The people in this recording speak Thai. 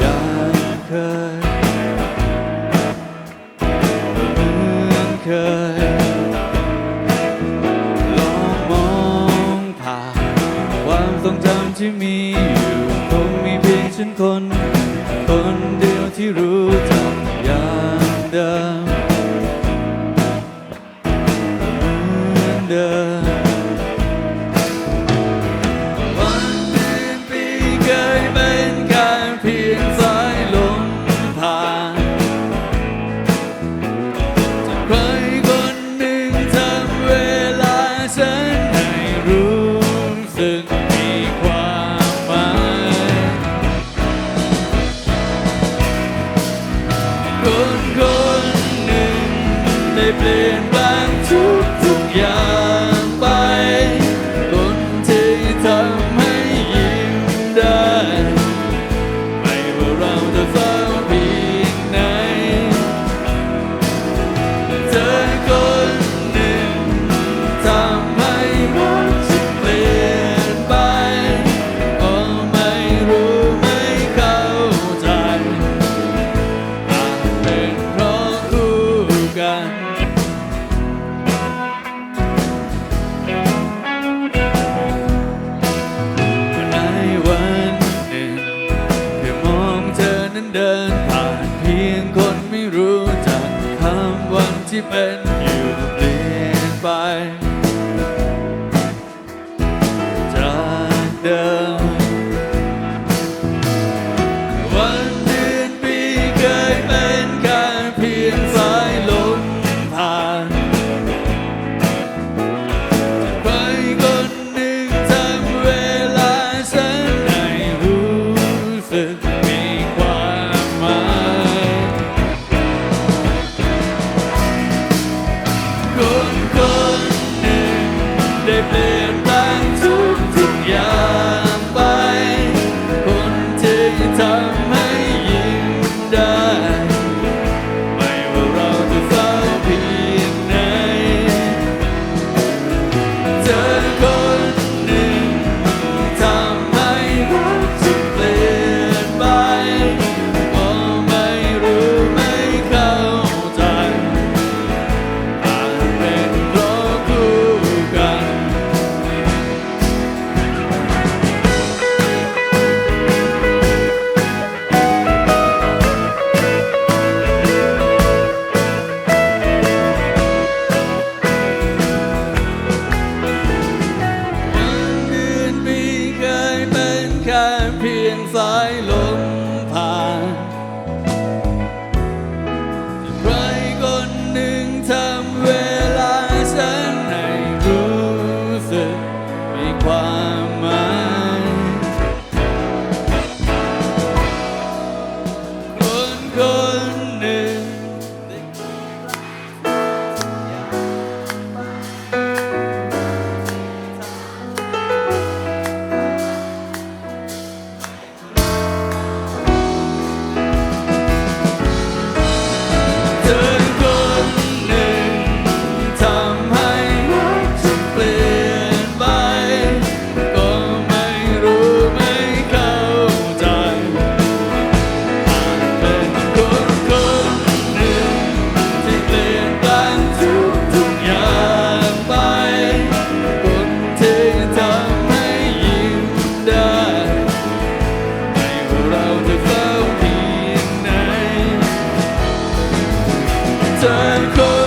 อย่างเคยเหมือนเคย ลองมองผ่านความทรงจำที่มีอยู่คงมีเพียงฉันคน คนเดียวที่รู้ ที่เป็นอยู่เปลี่ยนไป ความหมาย 真空。